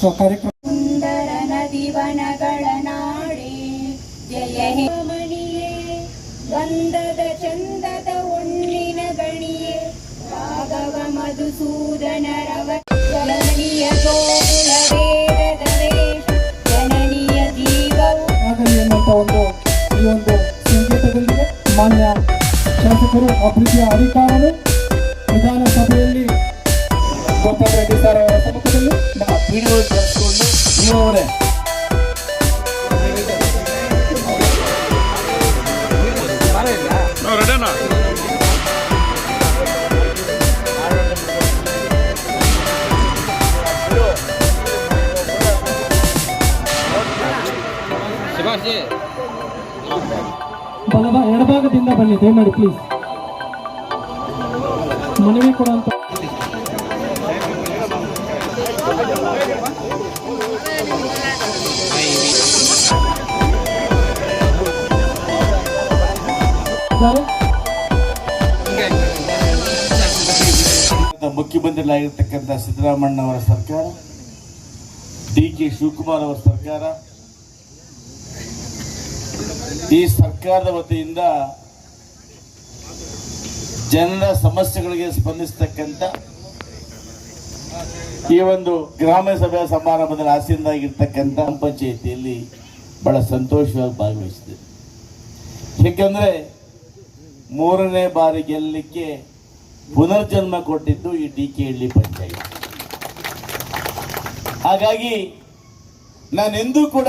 So ಕಾರ್ಯಕ್ರಮ. ಸುಂದರ ನದಿವನಗಳ ನಾಡಿ ಜಯ ಮಣಿಯೇ ಗಂಧದ ಚಂದದ ಒಣ್ಣಿನ ಗಣಿಯೇ. ರಾಘವ ಮಧುಸೂದನ ರವ ಜನನಿಯ ಗೋಕುಲ ವೇದದ ಜನನಿಯ ಜೀವವು ಆಗಲಿ ಒಂದು ಈ ಒಂದು ಸಂಕೇತದೊಂದಿಗೆ ಮಾನ್ಯ ಶಾಸಕರು ಅಧಿಕಾರನು ವಿಧಾನಸಭೆಯಲ್ಲಿ ಎಡಭಾಗದಿಂದ ಬನ್ನಿ, ದಯಮಾಡಿ ಪ್ಲೀಸ್ ಮನವಿ ಕೊಡುವಂತ. ಮುಖ್ಯಮಂತ್ರಿಗಳಾಗಿರ್ತಕ್ಕಂಥ ಸಿದ್ದರಾಮಣ್ಣ ಅವರ ಸರ್ಕಾರ ಡಿ ಕೆ ಶಿವಕುಮಾರ್ ಅವರ ಸರ್ಕಾರ, ಈ ಸರ್ಕಾರದ ವತಿಯಿಂದ ಜನರ ಸಮಸ್ಯೆಗಳಿಗೆ ಸ್ಪಂದಿಸತಕ್ಕಂಥ ಈ ಒಂದು ಗ್ರಾಮ ಸಭೆಯ ಸಮಾರಂಭದಲ್ಲಿ ಆಸೀನರಾಗಿರ್ತಕ್ಕಂಥ ಗ್ರಾಮ ಪಂಚಾಯಿತಿಯಲ್ಲಿ ಬಹಳ ಸಂತೋಷವಾಗಿ ಭಾಗವಹಿಸಿದೆ. ಏಕೆಂದರೆ ಮೂರನೇ ಬಾರಿ ಗೆಲ್ಲಲಿಕ್ಕೆ ಪುನರ್ಜನ್ಮ ಕೊಟ್ಟಿದ್ದು ಈ ಡಿ ಕೆ ಹಳ್ಳಿ ಪಂಚಾಯತ್. ಹಾಗಾಗಿ ನಾನೆಂದೂ ಕೂಡ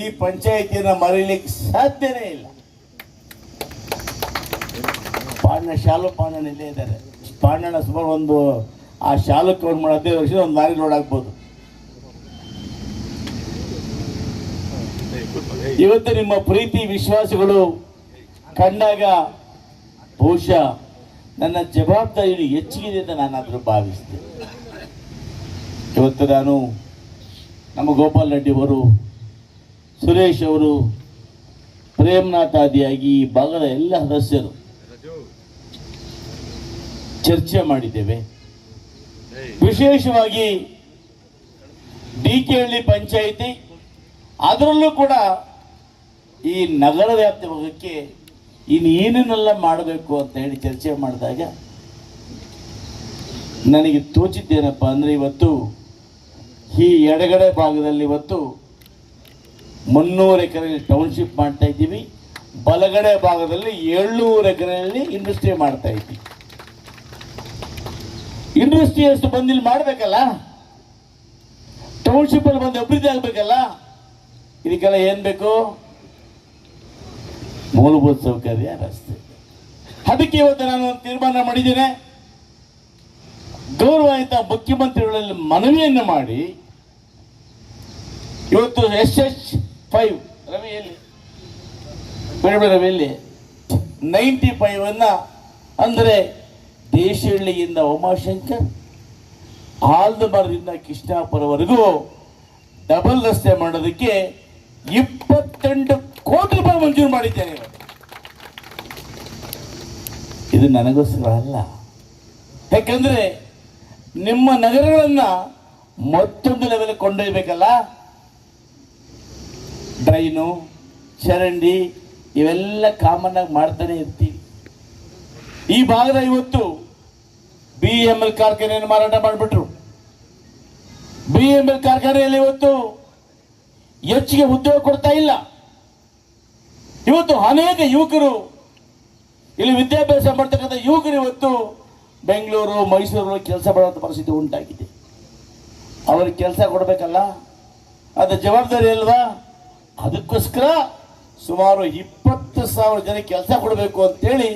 ಈ ಪಂಚಾಯಿತಿಯನ್ನು ಮರೀಲಿಕ್ಕೆ ಸಾಧ್ಯನೇ ಇಲ್ಲ. ಪಾಂಡ ಶಾಲು ಪಾಂಡಣ್ಣ ಇಲ್ಲೇ ಇದ್ದಾರೆ. ಪಾಂಡಣ್ಣ ಸುಮಾರು ಒಂದು, ಆ ಶಾಲು ಕೌಂಟ್ ಮಾಡಿ ಹದಿನೈದು ವರ್ಷದ ಒಂದು ಲಾರಿ ಲೋಡ್ ಆಗ್ಬೋದು. ಇವತ್ತು ನಿಮ್ಮ ಪ್ರೀತಿ, ವಿಶ್ವಾಸಗಳು ಕಂಡಾಗ ಬಹುಶಃ ನನ್ನ ಜವಾಬ್ದಾರಿ ಹೆಚ್ಚಿಗಿದೆ ಅಂತ ನಾನಾದರೂ ಭಾವಿಸಿದೆ ಇವತ್ತು ನಾನು ನಮ್ಮ ಗೋಪಾಲ್ ರೆಡ್ಡಿ ಅವರು, ಸುರೇಶ್ ಅವರು ಪ್ರೇಮನಾಥಾದಿಯಾಗಿ ಈ ಭಾಗದ ಎಲ್ಲ ಸದಸ್ಯರು ಚರ್ಚೆ ಮಾಡಿದ್ದೇವೆ. ವಿಶೇಷವಾಗಿ ಡಿ ಕೆ ಹಳ್ಳಿ ಪಂಚಾಯಿತಿ ಅದರಲ್ಲೂ ಕೂಡ ಈ ನಗರ ವ್ಯಾಪ್ತಿ ಭಾಗಕ್ಕೆ ಇನ್ನು ಏನೇನೆಲ್ಲ ಮಾಡಬೇಕು ಅಂತ ಹೇಳಿ ಚರ್ಚೆ ಮಾಡಿದಾಗ ನನಗೆ ತೋಚಿದ್ದೇನಪ್ಪ ಅಂದರೆ ಇವತ್ತು ಈ ಎಡಗಡೆ ಭಾಗದಲ್ಲಿ ಇವತ್ತು ಮುನ್ನೂರು ಎಕರೆಯಲ್ಲಿ ಟೌನ್ಶಿಪ್ ಮಾಡ್ತಾ ಇದ್ದೀವಿ. ಬಲಗಡೆ ಭಾಗದಲ್ಲಿ ಏಳ್ನೂರು ಎಕರೆಯಲ್ಲಿ ಇಂಡಸ್ಟ್ರಿ ಮಾಡ್ತಾ ಇದ್ದೀವಿ. ಇಂಡಸ್ಟ್ರಿ ಅಷ್ಟು ಬಂದು ಇಲ್ಲಿ ಮಾಡಬೇಕಲ್ಲ? ಟೌನ್ಶಿಪ್ ಅಲ್ಲಿ ಬಂದು ಅಭಿವೃದ್ಧಿ ಆಗಬೇಕಲ್ಲ? ಇದಕ್ಕೆಲ್ಲ ಏನು ಬೇಕು? ಮೂಲಭೂತ ಸೌಕರ್ಯ ರಸ್ತೆ. ಅದಕ್ಕೆ ಇವತ್ತು ನಾನು ಒಂದು ತೀರ್ಮಾನ ಮಾಡಿದ್ದೇನೆ. ಗೌರವಾನ್ವಿತ ಮುಖ್ಯಮಂತ್ರಿಗಳಲ್ಲಿ ಮನವಿಯನ್ನು ಮಾಡಿ ಇವತ್ತು ಎಸ್ ಎಚ್ ಫೈವ್ ರವಿಯಲ್ಲಿ ಬೇಡ ರವಿಯಲ್ಲಿ ನೈಂಟಿ ಫೈವನ್ನು ಅಂದರೆ ದೇಶಹಳ್ಳಿಯಿಂದ ಉಮಾಶಂಕರ್ ಆಲ್ದಮರದಿಂದ ಕೃಷ್ಣಾಪುರವರೆಗೂ ಡಬಲ್ ರಸ್ತೆ ಮಾಡೋದಕ್ಕೆ ಇಪ್ಪತ್ತೆಂಟು ಕೋಟಿ ರೂಪಾಯಿ ಮಂಜೂರು ಮಾಡಿದ್ದೇನೆ. ಇದು ನನಗೋಸ್ಕರ ಅಲ್ಲ. ಯಾಕಂದ್ರೆ ನಿಮ್ಮ ನಗರಗಳನ್ನ ಮತ್ತೊಂದು ಲೆವೆಲ್ ಕೊಂಡೊಯ್ಬೇಕಲ್ಲ? ಡ್ರೈನು ಚರಂಡಿ, ಇವೆಲ್ಲ ಕಾಮನ್ ಆಗಿ ಮಾಡ್ತಾನೆ ಇರ್ತೀವಿ. ಈ ಭಾಗದ ಇವತ್ತು ಬಿ ಎಂ ಎಲ್ ಕಾರ್ಖಾನೆಯನ್ನು ಮಾರಾಟ ಮಾಡಿಬಿಟ್ರು. ಬಿ ಎಂ ಎಲ್ ಕಾರ್ಖಾನೆಯಲ್ಲಿ ಇವತ್ತು ಹೆಚ್ಚಿಗೆ ಉದ್ಯೋಗ ಕೊಡ್ತಾ ಇಲ್ಲ. ಇವತ್ತು ಅನೇಕ ಯುವಕರು ಇಲ್ಲಿ ವಿದ್ಯಾಭ್ಯಾಸ ಮಾಡ್ತಕ್ಕಂಥ ಯುವಕರು ಇವತ್ತು ಬೆಂಗಳೂರು, ಮೈಸೂರು ಕೆಲಸ ಮಾಡುವಂಥ ಪರಿಸ್ಥಿತಿ ಉಂಟಾಗಿದೆ. ಅವರಿಗೆ ಕೆಲಸ ಕೊಡಬೇಕಲ್ಲ? ಅದು ಜವಾಬ್ದಾರಿ ಅಲ್ವಾ? ಅದಕ್ಕೋಸ್ಕರ ಸುಮಾರು ಇಪ್ಪತ್ತು ಸಾವಿರ ಜನ ಕೆಲಸ ಕೊಡಬೇಕು ಅಂತೇಳಿ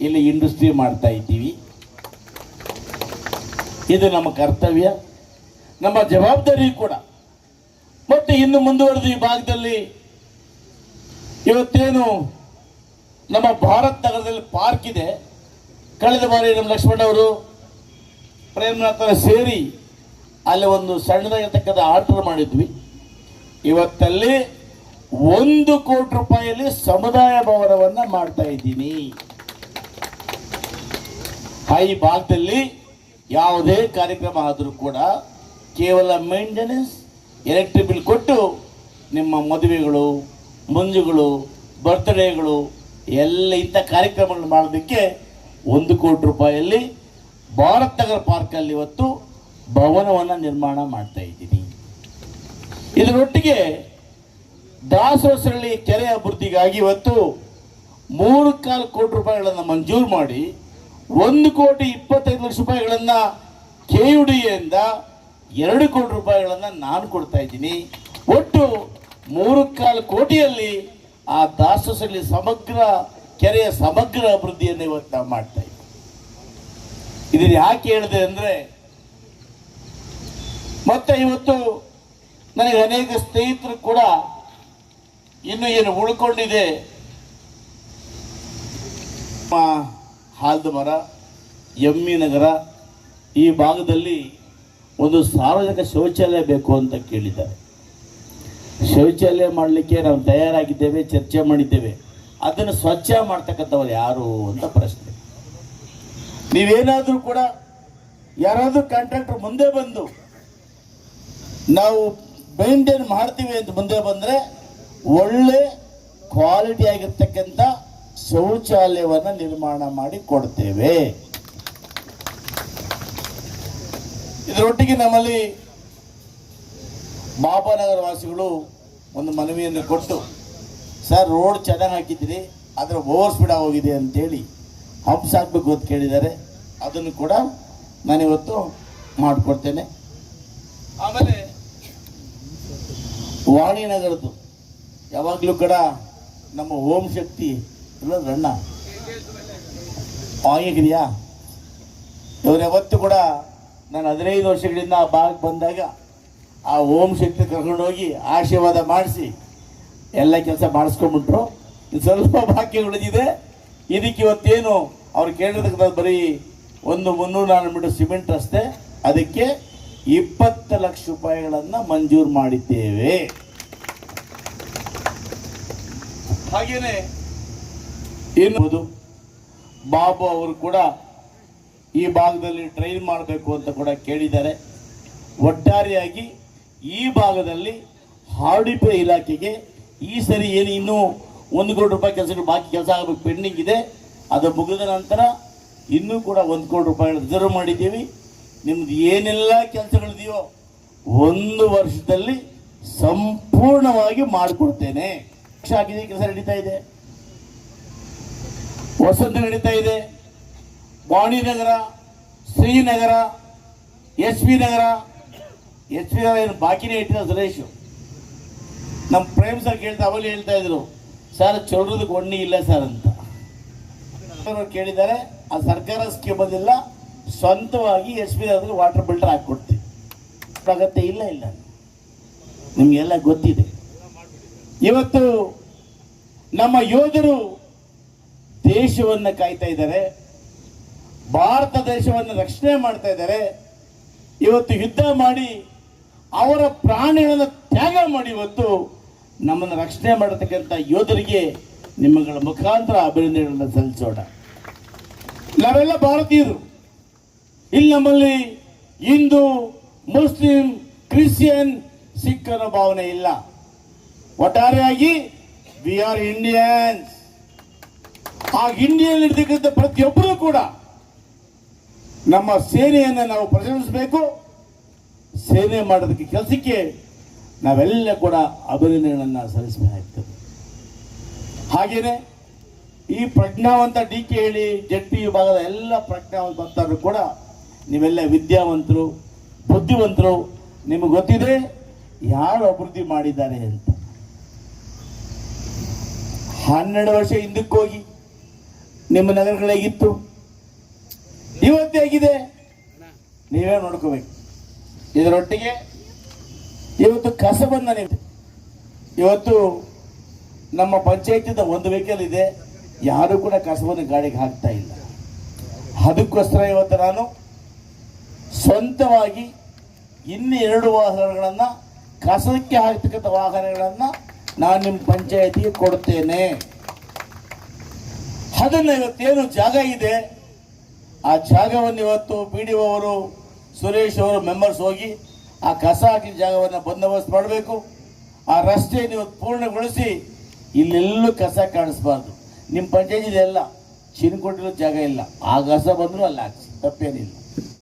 ಇಲ್ಲಿ ಇಂಡಸ್ಟ್ರಿ ಮಾಡ್ತಾ ಇದ್ದೀವಿ. ಇದು ನಮ್ಮ ಕರ್ತವ್ಯ, ನಮ್ಮ ಜವಾಬ್ದಾರಿ ಕೂಡ. ಮತ್ತೆ ಇನ್ನು ಮುಂದುವರೆದು ಈ ಭಾಗದಲ್ಲಿ ಇವತ್ತೇನು ನಮ್ಮ ಭಾರತ್ ನಗರದಲ್ಲಿ ಪಾರ್ಕ್ ಇದೆ. ಕಳೆದ ಬಾರಿ ನಮ್ಮ ಲಕ್ಷ್ಮಣ ಅವರು ಪ್ರೇಮನಾಥನ ಸೇರಿ ಅಲ್ಲಿ ಒಂದು ಸಣ್ಣದಾಗಿರ್ತಕ್ಕಂಥ ಆರ್ಡರ್ ಮಾಡಿದ್ವಿ. ಇವತ್ತಲ್ಲಿ ಒಂದು ಕೋಟಿ ರೂಪಾಯಿಯಲ್ಲಿ ಸಮುದಾಯ ಭವನವನ್ನು ಮಾಡ್ತಾ ಇದ್ದೀನಿ. ಈ ಭಾಗದಲ್ಲಿ ಯಾವುದೇ ಕಾರ್ಯಕ್ರಮ ಆದರೂ ಕೂಡ ಕೇವಲ ಮೇಂಟೆನೆನ್ಸ್ ಎಲೆಕ್ಟ್ರಿಕ್ ಬಿಲ್ ಕೊಟ್ಟು ನಿಮ್ಮ ಮದುವೆಗಳು, ಮುಂಜುಗಳು ಬರ್ತ್ಡೇಗಳು ಎಲ್ಲ ಇಂಥ ಕಾರ್ಯಕ್ರಮಗಳು ಮಾಡೋದಕ್ಕೆ ಒಂದು ಕೋಟಿ ರೂಪಾಯಿಯಲ್ಲಿ ಭಾರತ್ ನಗರ ಪಾರ್ಕಲ್ಲಿ ಇವತ್ತು ಭವನವನ್ನು ನಿರ್ಮಾಣ ಮಾಡ್ತಾ ಇದ್ದೀನಿ. ಇದರೊಟ್ಟಿಗೆ ದಾಸೋಸರಳ್ಳಿ ಕೆರೆ ಅಭಿವೃದ್ಧಿಗಾಗಿ ಇವತ್ತು ಮೂರು ಕಾಲು ಕೋಟಿ ರೂಪಾಯಿಗಳನ್ನು ಮಂಜೂರು ಮಾಡಿ ಒಂದು ಕೋಟಿ ಇಪ್ಪತ್ತೈದು ಲಕ್ಷ ರೂಪಾಯಿಗಳನ್ನು ಕೆ ಯು ಡಿ ಎಂದ ಎರಡು ಕೋಟಿ ರೂಪಾಯಿಗಳನ್ನು ನಾನು ಕೊಡ್ತಾ ಇದ್ದೀನಿ. ಒಟ್ಟು ಮೂರು ಕಾಲು ಕೋಟಿಯಲ್ಲಿ ಆ ದಾಸರಸಳ್ಳಿ ಸಮಗ್ರ ಕೆರೆಯ ಸಮಗ್ರ ಅಭಿವೃದ್ಧಿಯನ್ನು ಇವತ್ತು ನಾವು ಮಾಡ್ತಾ ಇದ್ದೀವಿ. ಇದನ್ನು ಯಾಕೆ ಹೇಳಿದೆ ಅಂದರೆ, ಮತ್ತೆ ಇವತ್ತು ನನಗೆ ಅನೇಕ ಸ್ನೇಹಿತರು ಕೂಡ ಇನ್ನು ಏನು ಉಳ್ಕೊಂಡಿದೆ. ಹಾಲ್ದ ಮರ ಎಮ್ಮಿ ನಗರ ಈ ಭಾಗದಲ್ಲಿ ಒಂದು ಸಾರ್ವಜನಿಕ ಶೌಚಾಲಯ ಬೇಕು ಅಂತ ಕೇಳಿದ್ದಾರೆ. ಶೌಚಾಲಯ ಮಾಡಲಿಕ್ಕೆ ನಾವು ತಯಾರಾಗಿದ್ದೇವೆ, ಚರ್ಚೆ ಮಾಡಿದ್ದೇವೆ. ಅದನ್ನು ಸ್ವಚ್ಛ ಮಾಡ್ತಕ್ಕಂಥವ್ರು ಯಾರು ಅಂತ ಪ್ರಶ್ನೆ. ನೀವೇನಾದರೂ ಕೂಡ ಯಾರಾದರೂ ಕಾಂಟ್ರಾಕ್ಟರ್ ಮುಂದೆ ಬಂದು ನಾವು ಮೇಂಟೈನ್ ಮಾಡ್ತೀವಿ ಅಂತ ಮುಂದೆ ಬಂದರೆ ಒಳ್ಳೆ ಕ್ವಾಲಿಟಿ ಆಗಿರ್ತಕ್ಕಂಥ ಶೌಚಾಲಯವನ್ನು ನಿರ್ಮಾಣ ಮಾಡಿ ಕೊಡ್ತೇವೆ. ಇದರೊಟ್ಟಿಗೆ ನಮ್ಮಲ್ಲಿ ಬಾಬಾನಗರ ವಾಸಿಗಳು ಒಂದು ಮನವಿಯನ್ನು ಕೊಟ್ಟು, ಸರ್, ರೋಡ್ ಚೆನ್ನಾಗಿ ಹಾಕಿದ್ದೀರಿ ಅದರ ಓವರ್ ಸ್ಪೀಡ್ ಆಗೋಗಿದೆ ಅಂತೇಳಿ ಹಂಪ್ಸ್ ಹಾಕ್ಬೇಕು ಅಂತ ಕೇಳಿದ್ದಾರೆ. ಅದನ್ನು ಕೂಡ ನಾನಿವತ್ತು ಮಾಡಿಕೊಡ್ತೇನೆ. ಆಮೇಲೆ ವಾಣಿನಗರದ್ದು ಯಾವಾಗಲೂ ಕೂಡ ನಮ್ಮ ಓಂ ಶಕ್ತಿ ಇಲ್ಲ ಗಂಡ ಆಗಿದೆಯಾ ಇವ್ರು ಯಾವತ್ತು ಕೂಡ ನಾನು ಹದಿನೈದು ವರ್ಷಗಳಿಂದ ಆ ಭಾಗಕ್ಕೆ ಬಂದಾಗ ಆ ಓಂ ಶಕ್ತಿ ಕರ್ಕೊಂಡೋಗಿ ಆಶೀರ್ವಾದ ಮಾಡಿಸಿ ಎಲ್ಲ ಕೆಲಸ ಮಾಡಿಸ್ಕೊಂಡ್ಬಿಟ್ರು. ಇನ್ನು ಸ್ವಲ್ಪ ಬಾಕಿ ಉಳಿದಿದೆ. ಇದಕ್ಕೆ ಇವತ್ತೇನು ಅವ್ರು ಕೇಳಿದಕ್ಕೆ ಬರೀ ಒಂದು ಮುನ್ನೂರು ನಾಲ್ಕು ಮೀಟರ್ ಸಿಮೆಂಟ್ ರಸ್ತೆ. ಅದಕ್ಕೆ ಇಪ್ಪತ್ತು ಲಕ್ಷ ರೂಪಾಯಿಗಳನ್ನು ಮಂಜೂರು ಮಾಡಿದ್ದೇವೆ. ಹಾಗೇನೆ ಎನ್ನುವುದು ಬಾಬು ಅವರು ಕೂಡ ಈ ಭಾಗದಲ್ಲಿ ಟ್ರೈನ್ ಮಾಡಬೇಕು ಅಂತ ಕೂಡ ಕೇಳಿದ್ದಾರೆ. ಒಟ್ಟಾರೆಯಾಗಿ ಈ ಭಾಗದಲ್ಲಿ ಹಾರ್ಡಿಪೆ ಇಲಾಖೆಗೆ ಈ ಸರಿ ಏನು ಇನ್ನೂ ಒಂದು ಕೋಟಿ ರೂಪಾಯಿ ಕೆಲಸಗಳು ಬಾಕಿ ಕೆಲಸ ಆಗಬೇಕು ಪೆಂಡಿಂಗ್ ಇದೆ. ಅದು ಮುಗಿದ ನಂತರ ಇನ್ನೂ ಕೂಡ ಒಂದು ಕೋಟಿ ರೂಪಾಯಿ ರಿಸರ್ವ್ ಮಾಡಿದ್ದೀವಿ. ನಿಮ್ದು ಏನೆಲ್ಲ ಕೆಲಸಗಳಿದೆಯೋ ಒಂದು ವರ್ಷದಲ್ಲಿ ಸಂಪೂರ್ಣವಾಗಿ ಮಾಡಿಕೊಡ್ತೇನೆ. ಕೆಲಸ ನಡೀತಾ ಇದೆ. ವಸಂತ ನಡೀತಾ ಇದೆ. Vaninagar Srinagar, S P Nagar. S P Nagar ಏನು ಬಾಕಿನೇ ಇಟ್ಟಿಲ್ಲ ಸುರೇಶ್. ನಮ್ಮ ಪ್ರೇಮ್ ಸರ್ ಕೇಳ್ತಾ ಅವಲ್ಲಿ ಹೇಳ್ತಾ ಇದ್ರು, ಸರ್ ಚೊಲ್ರದಕ್ಕೆ ಒಣ್ಣಿ ಇಲ್ಲ ಸರ್ ಅಂತ. ಕೇಳಿದ್ದಾರೆ, ಆ ಸರ್ಕಾರ ಸ್ಕೀಮ್ ಬಂದಿಲ್ಲ ಸ್ವಂತವಾಗಿ ಎಸ್ ಪಿ ನಗರದಲ್ಲಿ ವಾಟರ್ ಫಿಲ್ಟರ್ ಹಾಕ್ಕೊಡ್ತೀವಿ. ಅಗತ್ಯ ಇಲ್ಲ ಇಲ್ಲ. ನಿಮಗೆಲ್ಲ ಗೊತ್ತಿದೆ. ಇವತ್ತು ನಮ್ಮ ಯೋಧರು ದೇಶವನ್ನು ಕಾಯ್ತಾ ಇದ್ದಾರೆ, ಭಾರತ ದೇಶವನ್ನು ರಕ್ಷಣೆ ಮಾಡ್ತಾ ಇದ್ದಾರೆ. ಇವತ್ತು ಯುದ್ಧ ಮಾಡಿ ಅವರ ಪ್ರಾಣಿಗಳನ್ನು ತ್ಯಾಗ ಮಾಡಿ ಇವತ್ತು ನಮ್ಮನ್ನು ರಕ್ಷಣೆ ಮಾಡತಕ್ಕಂಥ ಯೋಧರಿಗೆ ನಿಮ್ಮಗಳ ಮುಖಾಂತರ ಅಭಿನಂದನೆಗಳನ್ನು ಸಲ್ಲಿಸೋಣ. ನಾವೆಲ್ಲ ಭಾರತೀಯರು. ಇಲ್ಲಿ ನಮ್ಮಲ್ಲಿ ಹಿಂದೂ, ಮುಸ್ಲಿಂ, ಕ್ರಿಶ್ಚಿಯನ್ ಸಿಖ್ ಅನ್ನೋ ಭಾವನೆ ಇಲ್ಲ. ಒಟ್ಟಾರೆಯಾಗಿ ವಿ ಆರ್ ಇಂಡಿಯನ್ಸ್ ಆ ಇಂಡಿಯನ್ ಇರ್ತಕ್ಕಂಥ ಪ್ರತಿಯೊಬ್ಬರೂ ಕೂಡ ನಮ್ಮ ಸೇನೆಯನ್ನು ನಾವು ಪ್ರಶಂಸಬೇಕು ಸೇನೆ ಮಾಡೋದಕ್ಕೆ ಕೆಲಸಕ್ಕೆ ನಾವೆಲ್ಲ ಕೂಡ ಅಭಿನಂದನೆಗಳನ್ನು ಸಲ್ಲಿಸಬೇಕಾಗ್ತದೆ. ಹಾಗೆಯೇ ಈ ಪ್ರಜ್ಞಾವಂತ ಡಿ ಕೆ ಹೇಳಿ ಜಡ್ ಪಿ ವಿಭಾಗದ ಎಲ್ಲ ಪ್ರಜ್ಞಾವಂತ ಭಕ್ತರು ಕೂಡ ನೀವೆಲ್ಲ ವಿದ್ಯಾವಂತರು, ಬುದ್ಧಿವಂತರು, ನಿಮಗೆ ಗೊತ್ತಿದೆ ಯಾರು ಅಭಿವೃದ್ಧಿ ಮಾಡಿದ್ದಾರೆ ಅಂತ. ಹನ್ನೆರಡು ವರ್ಷ ಹಿಂದಕ್ಕೆ ಹೋಗಿ ನಿಮ್ಮ ನಗರಗಳಾಗಿತ್ತು ಇವತ್ತು ಹೇಗಿದೆ ನೀವೇ ನೋಡ್ಕೋಬೇಕು. ಇದರೊಟ್ಟಿಗೆ ಇವತ್ತು ಕಸಬನ್ನ ನೀವು ಇವತ್ತು ನಮ್ಮ ಪಂಚಾಯತಿಂದ ಒಂದು ವೆಹಿಕಲ್ ಇದೆ. ಯಾರು ಕೂಡ ಕಸವನ್ನು ಗಾಡಿಗೆ ಹಾಕ್ತಾ ಇಲ್ಲ. ಅದಕ್ಕೋಸ್ಕರ ಇವತ್ತು ನಾನು ಸ್ವಂತವಾಗಿ ಇನ್ನು ಎರಡು ವಾಹನಗಳನ್ನು, ಕಸಕ್ಕೆ ಹಾಕ್ತಕ್ಕಂಥ ವಾಹನಗಳನ್ನು ನಾನು ನಿಮ್ಮ ಪಂಚಾಯತಿಗೆ ಕೊಡ್ತೇನೆ. ಅದನ್ನು ಇವತ್ತೇನು ಜಾಗ ಇದೆ? ಆ ಜಾಗವನ್ನು ಇವತ್ತು ಬಿ ಡಿ ಅವರು, ಸುರೇಶ್ ಅವರು ಮೆಂಬರ್ಸ್ ಹೋಗಿ ಆ ಕಸ ಹಾಕಿದ ಜಾಗವನ್ನು ಬಂದೋಬಸ್ತ್ ಮಾಡಬೇಕು. ಆ ರಸ್ತೆ ಇವತ್ತು ಪೂರ್ಣಗೊಳಿಸಿ ಇಲ್ಲೆಲ್ಲೂ ಕಸ ಕಾಣಿಸ್ಬಾರ್ದು. ನಿಮ್ಮ ಪಂಚಾಯತ್ ಇದೆಲ್ಲ ಚಿನ್ಕೊಂಡಿರೋ ಜಾಗ ಇಲ್ಲ. ಆ ಕಸ ಬಂದರೂ ಅಲ್ಲಿ ಹಾಕ್ಸಿ. ತಪ್ಪೇನಿಲ್ಲ.